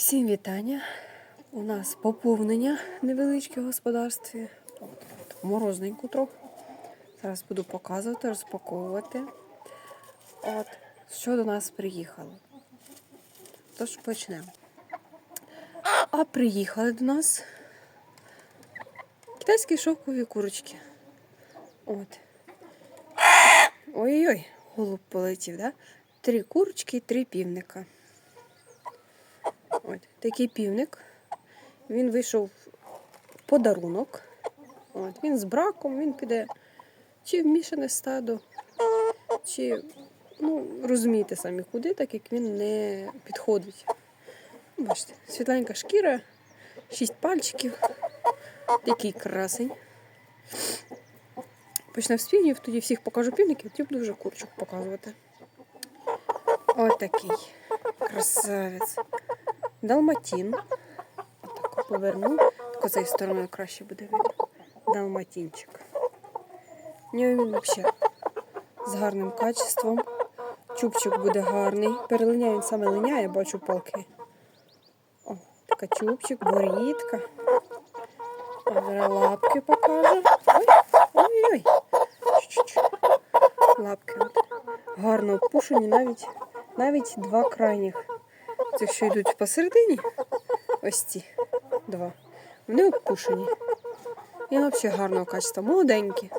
Всім вітання. У нас поповнення невеличке в господарстві. От, от, трохи. Зараз буду показувати, розпаковувати. От, що до нас приїхало. Тож почнемо. А приїхали до нас китайські шовкові курочки. От. Ой-ой-ой, голуб полетів, да? Три курочки і три півника. От, такий півник. Він вийшов в подарунок. От, він з браком, він піде чи в мішане стадо, чи, ну, розумієте самі куди, так як він не підходить. Бачите, світленька шкіра, шість пальчиків, такий красень. Почнемо з півнів, тоді всіх покажу півників, тоді буду вже курчок показувати. Отакий красавець. Далматін. Отак поверну. Так оцею стороною краще буде видно. Далматінчик. У нього він взагалі з гарним качеством. Чубчик буде гарний. Перелиняє він саме линяє, бачу палки. О, така чубчик, борідка. Зараз лапки покажу. Ой, ой-ой. Лапки. Гарно опушені, навіть, навіть два крайніх. Цих, що йдуть посередині, ось ці два. Вони опушені. І взагалі гарного качества. Молоденькі.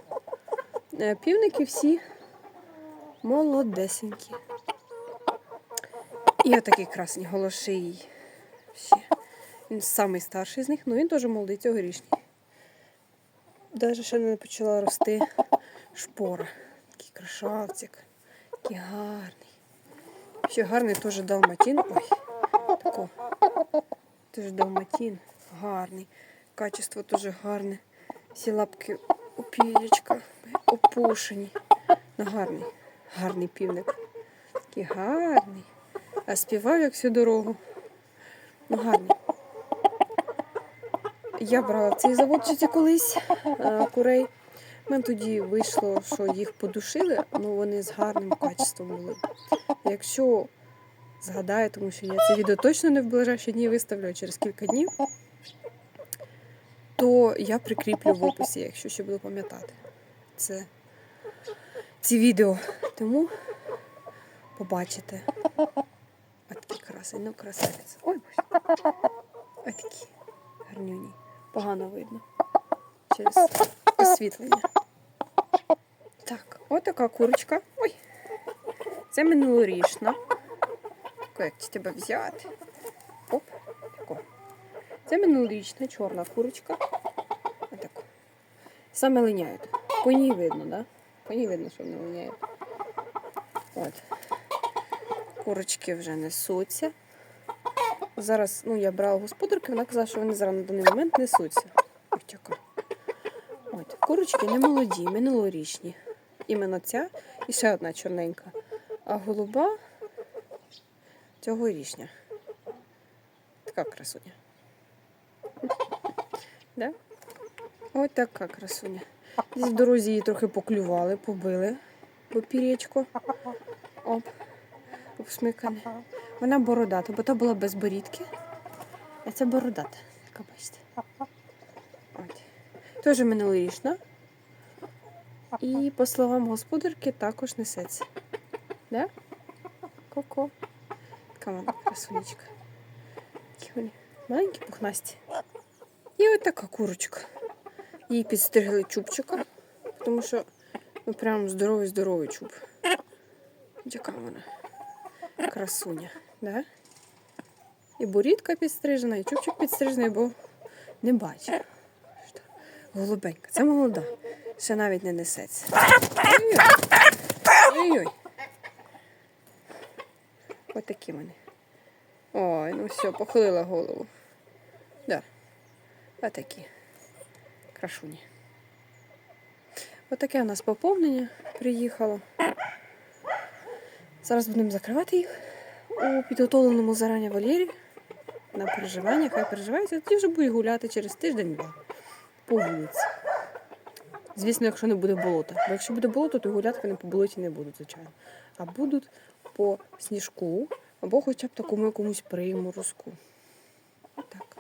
Е, Півники всі молодесенькі. І отакий красний голоший. Він самий старший з них, ну він теж молодий цьогорічний. Навіть ще не почала рости шпора. Такий красавчик. Такий гарний. Ще гарний теж далматін. Ой, тако. Теж далматін. Гарний. Качество теж гарне. Всі лапки у пірічка опушені. Ну, гарний. Гарний півник. Такий гарний. А співав як всю дорогу. Ну, гарний. Я брала цей заводчиці колись курей. Мене тоді вийшло, що їх подушили, ну вони з гарним качеством були. Якщо згадаю, тому що я це відео точно не в ближайші дні виставлю, а через кілька днів, то я прикріплю в описі, якщо ще буду пам'ятати. Це ці відео. Тому побачите. А такий красень, ну красавець. Ой, боже. А такі гарнюні. Погано видно. Через освітлення. Так, отака курочка. Ой. Це минулорічна. Як тебе взяти? Оп, тако. Це минулорічна чорна курочка. Отако. Саме линяють. По ній видно, да? По ній видно, що вони линяють. От. Курочки вже несуться. Зараз, ну, я брала господарки, вона казала, що вони зараз на даний момент несуться. От. Курочки не молоді, минулорічні. Іменно ця і ще одна чорненька. А голуба цьогорічня. Така красуня. Да? Ось така красуня. Десь в дорозі її трохи поклювали, побили по пір'ячку. Оп, обсмикане. Вона бородата, бо та була без борідки. А це бородата. Така бачите. Теж минулорічна. І, по словам господарки, також несеться. Да? Ко-ко. Така вона красунечка. Маленькі пухнасті. І ось така курочка. Їй підстригли чубчика, тому що ну, прям здоровий-здоровий чуб. Яка вона? Красуня, да? І борідка підстрижена, і чубчик підстрижений, бо не бачу. Голубенька, це молода. Ще навіть не несеться. Ой-ой. Ось такі вони. Ой, ну все, похилила голову. Да. Отакі. Крашуні. Отаке у нас поповнення приїхало. Зараз будемо закривати їх у підготовленому зарані вольєрі на переживання. Хай переживаються, тоді вже будуть гуляти через тиждень-два по вулиці. Звісно, якщо не буде болота. Бо якщо буде болото, то гулятки не по болоті не будуть, звичайно. А будуть по сніжку або хоча б такому якомусь приморозку. Так.